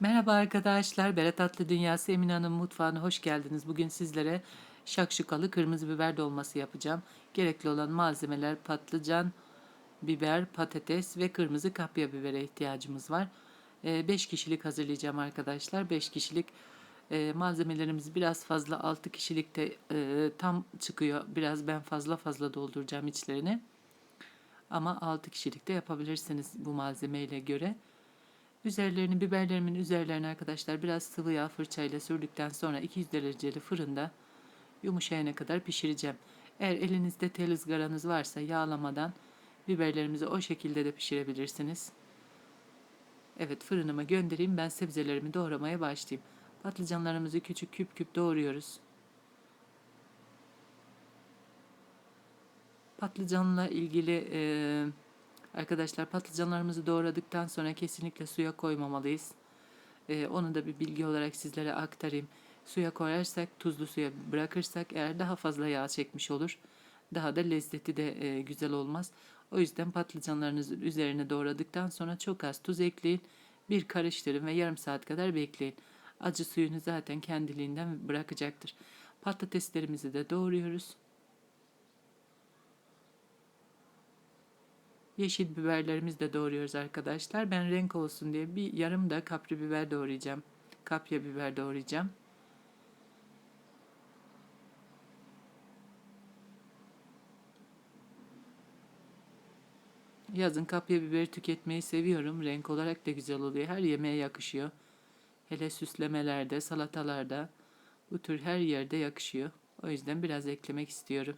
Merhaba arkadaşlar, Berat Tatlı Dünyası Emine Hanım mutfağına hoş geldiniz. Bugün sizlere şakşukalı kırmızı biber dolması yapacağım. Gerekli olan malzemeler patlıcan, biber, patates ve kırmızı kapya bibere ihtiyacımız var. 5 kişilik hazırlayacağım arkadaşlar. 5 kişilik e, malzemelerimiz biraz fazla 6 kişilikte e, tam çıkıyor. Biraz ben fazla fazla dolduracağım içlerini. Ama 6 kişilikte yapabilirsiniz bu malzemeyle göre. Üzerlerini biberlerimin üzerlerine arkadaşlar biraz sıvı yağ fırçayla sürdükten sonra 200 dereceli fırında yumuşayana kadar pişireceğim. Eğer elinizde tel ızgaranız varsa yağlamadan biberlerimizi o şekilde de pişirebilirsiniz. Evet fırınıma göndereyim ben sebzelerimi doğramaya başlayayım. Patlıcanlarımızı küçük küp küp doğruyoruz. Patlıcanla ilgili e, arkadaşlar patlıcanlarımızı doğradıktan sonra kesinlikle suya koymamalıyız. E, onu da bir bilgi olarak sizlere aktarayım. Suya koyarsak, tuzlu suya bırakırsak eğer daha fazla yağ çekmiş olur. Daha da lezzeti de e, güzel olmaz. O yüzden patlıcanlarınızın üzerine doğradıktan sonra çok az tuz ekleyin. Bir karıştırın ve yarım saat kadar bekleyin. Acı suyunu zaten kendiliğinden bırakacaktır. Patateslerimizi de doğruyoruz. Yeşil biberlerimizi de doğruyoruz arkadaşlar. Ben renk olsun diye bir yarım da kapri biber doğrayacağım. Kapya biber doğrayacağım. Yazın kapya biberi tüketmeyi seviyorum. Renk olarak da güzel oluyor. Her yemeğe yakışıyor. Hele süslemelerde, salatalarda bu tür her yerde yakışıyor. O yüzden biraz eklemek istiyorum.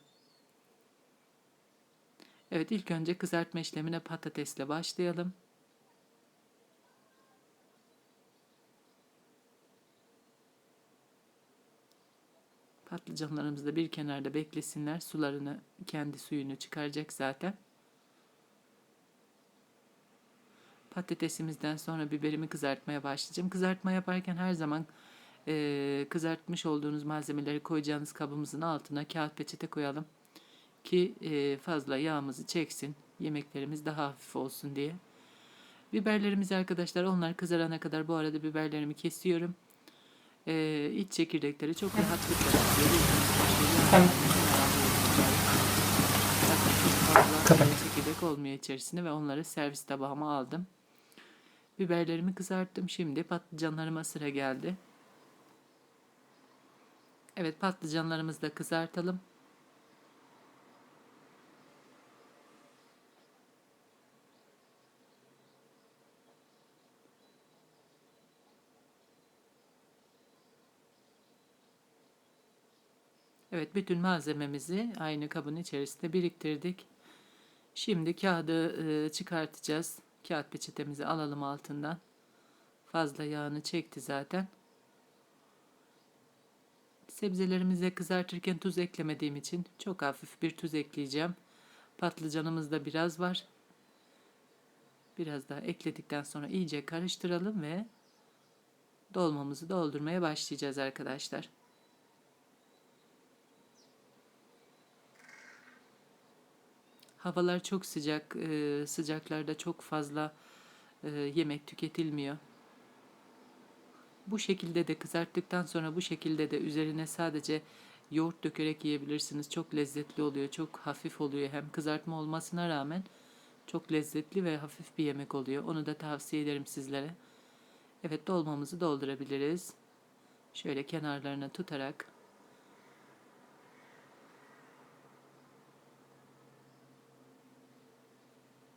Evet ilk önce kızartma işlemine patatesle başlayalım. Patlıcanlarımız da bir kenarda beklesinler. Sularını, kendi suyunu çıkaracak zaten. Patatesimizden sonra biberimi kızartmaya başlayacağım. Kızartma yaparken her zaman e, kızartmış olduğunuz malzemeleri koyacağınız kabımızın altına kağıt peçete koyalım ki e, fazla yağımızı çeksin. Yemeklerimiz daha hafif olsun diye. Biberlerimizi arkadaşlar onlar kızarana kadar bu arada biberlerimi kesiyorum. E, iç çekirdekleri çok rahatlıkla Tamam. fazla çekirdek olmuyor içerisinde ve onları servis tabağıma aldım. Biberlerimi kızarttım. Şimdi patlıcanlarıma sıra geldi. Evet patlıcanlarımızı da kızartalım. Evet bütün malzememizi aynı kabın içerisinde biriktirdik. Şimdi kağıdı çıkartacağız. Kağıt peçetemizi alalım altından. Fazla yağını çekti zaten. Sebzelerimizi kızartırken tuz eklemediğim için çok hafif bir tuz ekleyeceğim. Patlıcanımız biraz var. Biraz daha ekledikten sonra iyice karıştıralım ve dolmamızı doldurmaya başlayacağız arkadaşlar. Havalar çok sıcak, e, sıcaklarda çok fazla e, yemek tüketilmiyor. Bu şekilde de kızarttıktan sonra bu şekilde de üzerine sadece yoğurt dökerek yiyebilirsiniz. Çok lezzetli oluyor, çok hafif oluyor. Hem kızartma olmasına rağmen çok lezzetli ve hafif bir yemek oluyor. Onu da tavsiye ederim sizlere. Evet dolmamızı doldurabiliriz. Şöyle kenarlarına tutarak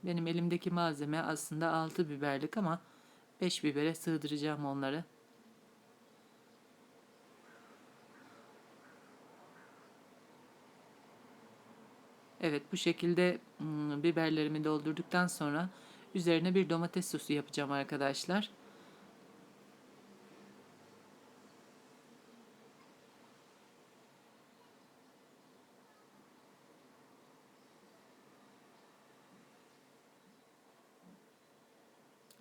Benim elimdeki malzeme aslında 6 biberlik ama 5 bibere sığdıracağım onları. Evet bu şekilde hmm, biberlerimi doldurduktan sonra üzerine bir domates sosu yapacağım arkadaşlar.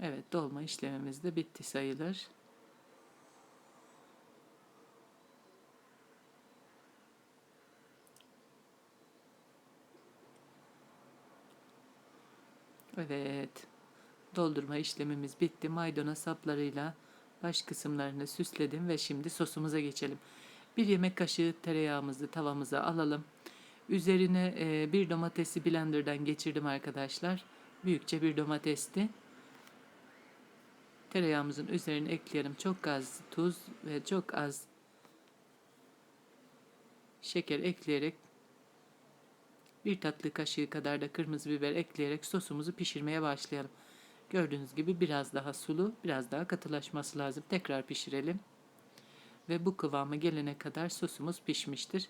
Evet dolma işlemimiz de bitti sayılır. Evet. Doldurma işlemimiz bitti. Maydanoz saplarıyla baş kısımlarını süsledim ve şimdi sosumuza geçelim. Bir yemek kaşığı tereyağımızı tavamıza alalım. Üzerine bir domatesi blenderdan geçirdim arkadaşlar. Büyükçe bir domatesti. Tereyağımızın üzerine ekleyelim. Çok az tuz ve çok az şeker ekleyerek bir tatlı kaşığı kadar da kırmızı biber ekleyerek sosumuzu pişirmeye başlayalım. Gördüğünüz gibi biraz daha sulu, biraz daha katılaşması lazım. Tekrar pişirelim. Ve bu kıvama gelene kadar sosumuz pişmiştir.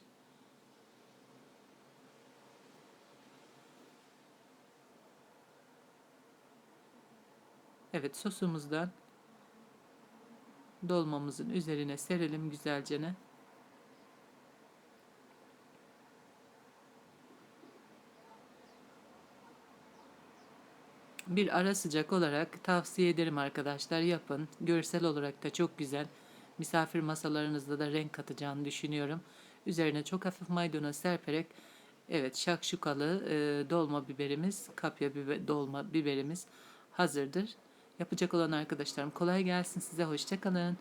Evet sosumuzdan dolmamızın üzerine serelim güzelce. Bir ara sıcak olarak tavsiye ederim arkadaşlar yapın. Görsel olarak da çok güzel. Misafir masalarınızda da renk katacağını düşünüyorum. Üzerine çok hafif maydanoz serperek evet şakşukalı e, dolma biberimiz, kapya biber, dolma biberimiz hazırdır. Yapacak olan arkadaşlarım kolay gelsin size. Hoşçakalın.